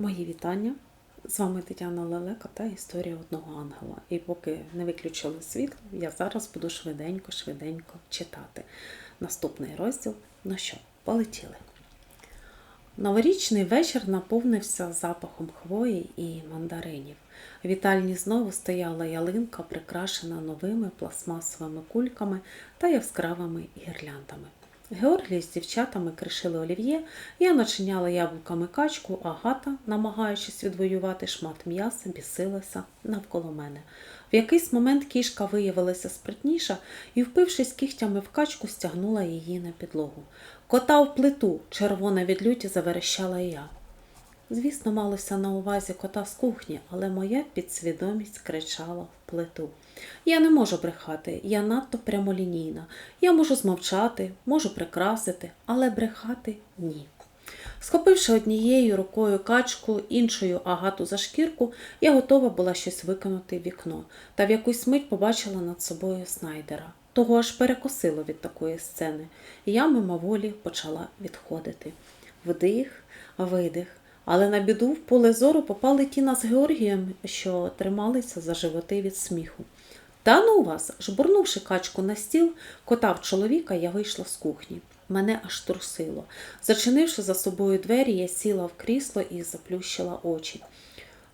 Мої вітання. З вами Тетяна Лелека та історія одного ангела. І поки не виключили світло, я зараз буду швиденько-швиденько читати. Наступний розділ. Ну що, полетіли. Новорічний вечір наповнився запахом хвої і мандаринів. В вітальні знову стояла ялинка, прикрашена новими пластмасовими кульками та яскравими гірляндами. Георгій з дівчатами кришили олів'є, я начиняла яблуками качку, а гата, намагаючись відвоювати шмат м'яса, бісилася навколо мене. В якийсь момент кішка виявилася спритніша і, впившись кігтями в качку, стягнула її на підлогу. Кота в плиту, червона від люті, заверещала я. Звісно, малося на увазі кота з кухні, але моя підсвідомість кричала в плиту. Я не можу брехати, я надто прямолінійна. Я можу змовчати, можу прикрасити, але брехати ні. Схопивши однією рукою качку, іншою агату за шкірку, я готова була щось викинути в вікно, та в якусь мить побачила над собою снайдера. Того аж перекосило від такої сцени, і я мимоволі почала відходити. Вдих, видих. Але на біду в поле зору попали Тіна з Георгієм, що трималися за животи від сміху. Та ну вас, жбурнувши качку на стіл, кота в чоловіка, я вийшла з кухні. Мене аж трусило. Зачинивши за собою двері, я сіла в крісло і заплющила очі.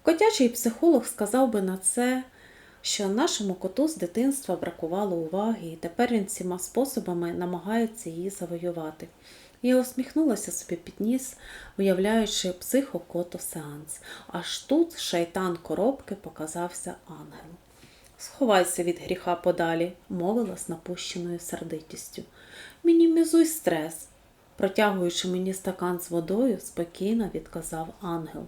Котячий психолог сказав би на це, що нашому коту з дитинства бракувало уваги, і тепер він всіма способами намагається її завоювати. Я усміхнулася собі під ніс, уявляючи психокото-сеанс. Аж тут шайтан коробки показався ангел. Сховайся від гріха подалі, мовила з напущеною сердитістю. Мінімізуй стрес. Протягуючи мені стакан з водою, спокійно відказав ангел.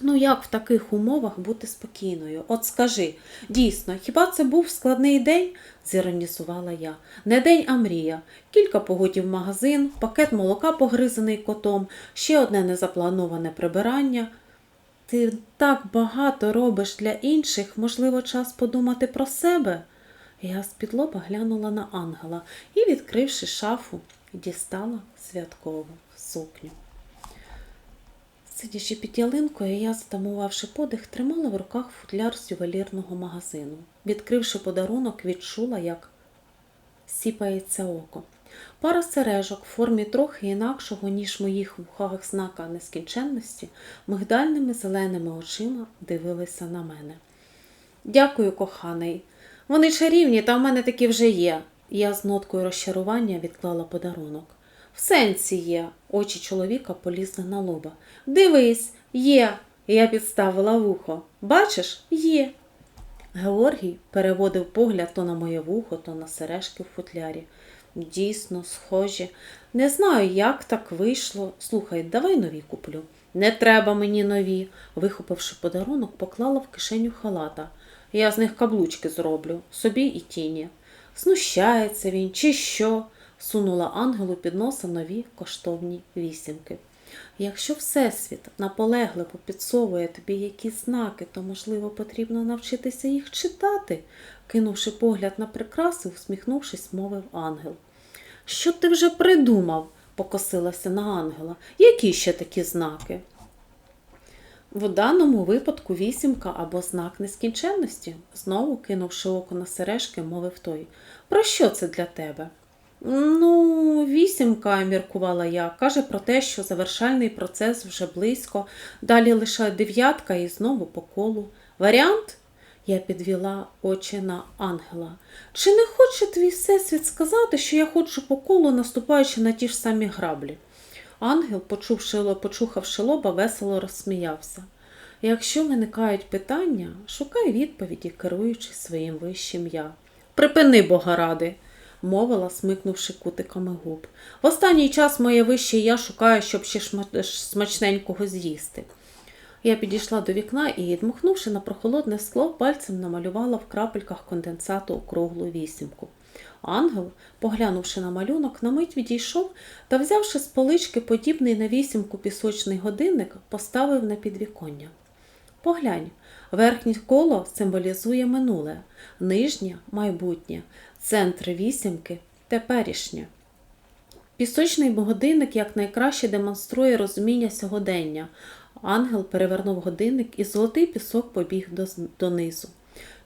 Ну як в таких умовах бути спокійною? От скажи, дійсно, хіба це був складний день? зіронісувала я. Не день, а мрія. Кілька погодів магазин, пакет молока погризаний котом, ще одне незаплановане прибирання. Ти так багато робиш для інших, можливо, час подумати про себе. Я з-під лоба глянула на ангела і, відкривши шафу, дістала святкову сукню. Сидячи під ялинкою, я, затамувавши подих, тримала в руках футляр з ювелірного магазину. Відкривши подарунок, відчула, як сіпається око. Пара сережок в формі трохи інакшого, ніж моїх вухах знака нескінченності, мигдальними зеленими очима дивилися на мене. Дякую, коханий. Вони чарівні, та в мене такі вже є. Я з ноткою розчарування відклала подарунок. В сенсі є. Очі чоловіка полізли на лоба. Дивись, є. Я підставила вухо. Бачиш, є. Георгій переводив погляд то на моє вухо, то на сережки в футлярі. Дійсно, схожі. Не знаю, як так вийшло. Слухай, давай нові куплю. Не треба мені нові. Вихопивши подарунок, поклала в кишеню халата. Я з них каблучки зроблю, собі і тіні. Знущається він, чи що? Сунула ангелу під носа нові коштовні вісімки. Якщо Всесвіт наполегливо підсовує тобі якісь знаки, то, можливо, потрібно навчитися їх читати, кинувши погляд на прикраси, усміхнувшись, мовив ангел. Що ти вже придумав? покосилася на ангела. Які ще такі знаки? В даному випадку вісімка або знак нескінченності, знову кинувши око на сережки, мовив той. Про що це для тебе? Ну, вісімка, міркувала я, каже про те, що завершальний процес вже близько, далі лише дев'ятка і знову по колу. Варіант? Я підвела очі на ангела. Чи не хоче твій всесвіт сказати, що я ходжу по колу, наступаючи на ті ж самі граблі? Ангел, почувши, почухавши лоба, весело розсміявся. Якщо виникають питання, шукай відповіді, керуючись своїм вищим я. Припини бога ради мовила, смикнувши кутиками губ. В останній час моє вище я шукаю, щоб ще смачненького з'їсти. Я підійшла до вікна і, дмухнувши на прохолодне скло, пальцем намалювала в крапельках конденсату округлу вісімку. Ангел, поглянувши на малюнок, на мить відійшов та, взявши з полички подібний на вісімку пісочний годинник, поставив на підвіконня. Поглянь, верхнє коло символізує минуле, нижнє майбутнє, центр вісімки теперішнє. Пісочний годинник якнайкраще демонструє розуміння сьогодення, ангел перевернув годинник і золотий пісок побіг донизу.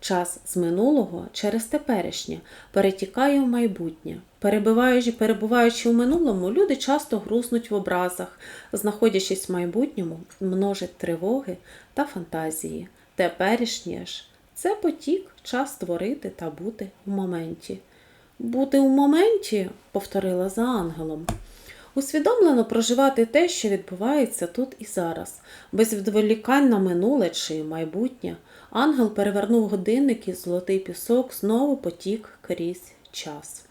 Час з минулого через теперішнє перетікає в майбутнє. Перебуваючи, перебуваючи у минулому, люди часто грузнуть в образах, знаходячись в майбутньому, множать тривоги та фантазії. Теперішнє ж це потік, час створити та бути в моменті. Бути у моменті, повторила за ангелом. Усвідомлено проживати те, що відбувається тут і зараз, без відволікань на минуле чи майбутнє. Ангел перевернув годинник і золотий пісок знову потік крізь час.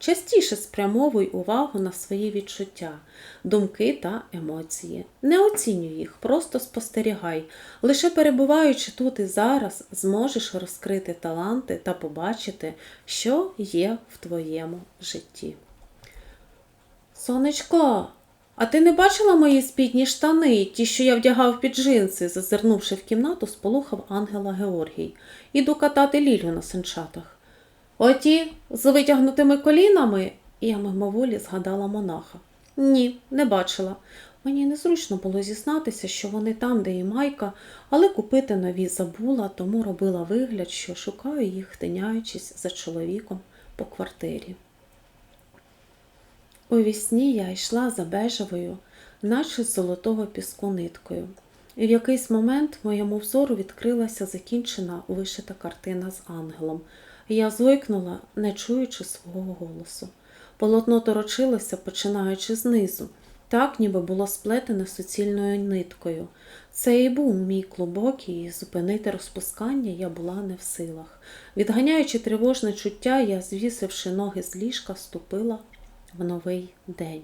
Частіше спрямовуй увагу на свої відчуття, думки та емоції. Не оцінюй їх, просто спостерігай. Лише перебуваючи тут і зараз, зможеш розкрити таланти та побачити, що є в твоєму житті. Сонечко, а ти не бачила мої спідні штани, ті, що я вдягав під джинси, зазирнувши в кімнату, сполухав ангела Георгій. Іду катати лілю на санчатах. Оті з витягнутими колінами, я мимоволі згадала монаха. Ні, не бачила. Мені незручно було зізнатися, що вони там, де і майка, але купити нові забула, тому робила вигляд, що шукаю їх, тиняючись за чоловіком по квартирі. У вісні я йшла за бежевою, наче з золотого піску ниткою. І в якийсь момент моєму взору відкрилася закінчена вишита картина з ангелом. Я зойкнула, не чуючи свого голосу. Полотно торочилося, починаючи знизу, так ніби було сплетене суцільною ниткою. Це і був мій клубок, і зупинити розпускання я була не в силах. Відганяючи тривожне чуття, я, звісивши ноги з ліжка, ступила в новий день.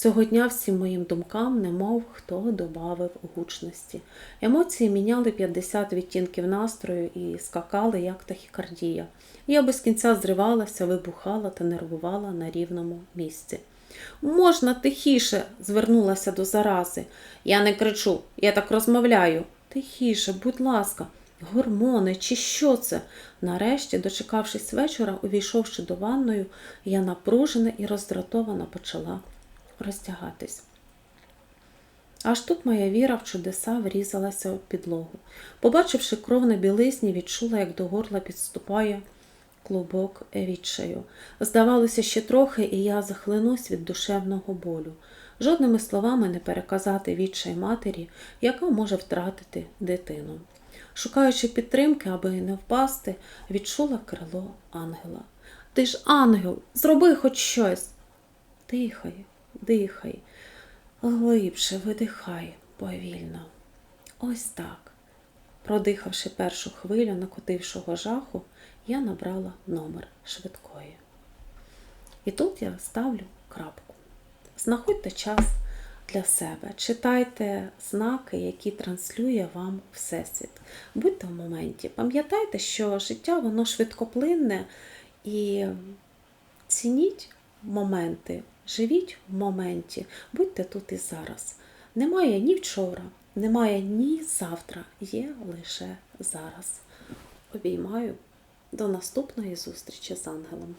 Цього дня всім моїм думкам немов хто добавив гучності. Емоції міняли 50 відтінків настрою і скакали, як тахікардія. Я без кінця зривалася, вибухала та нервувала на рівному місці. Можна тихіше, звернулася до зарази. Я не кричу, я так розмовляю. Тихіше, будь ласка, гормони чи що це? Нарешті, дочекавшись вечора, увійшовши до ванною, я напружена і роздратована почала роздягатись. Аж тут моя віра в чудеса врізалася у підлогу. Побачивши кров на білизні, відчула, як до горла підступає клубок відчаю. Здавалося, ще трохи, і я захлинусь від душевного болю. Жодними словами не переказати відчай матері, яка може втратити дитину. Шукаючи підтримки, аби не впасти, відчула крило ангела. Ти ж ангел, зроби хоч щось. Дихай, дихай, глибше видихай повільно. Ось так. Продихавши першу хвилю накотившого жаху, я набрала номер швидкої. І тут я ставлю крапку. Знаходьте час для себе, читайте знаки, які транслює вам Всесвіт. Будьте в моменті. Пам'ятайте, що життя воно швидкоплинне і цініть моменти, живіть в моменті, будьте тут і зараз. Немає ні вчора, немає ні завтра, є лише зараз. Обіймаю до наступної зустрічі з ангелом.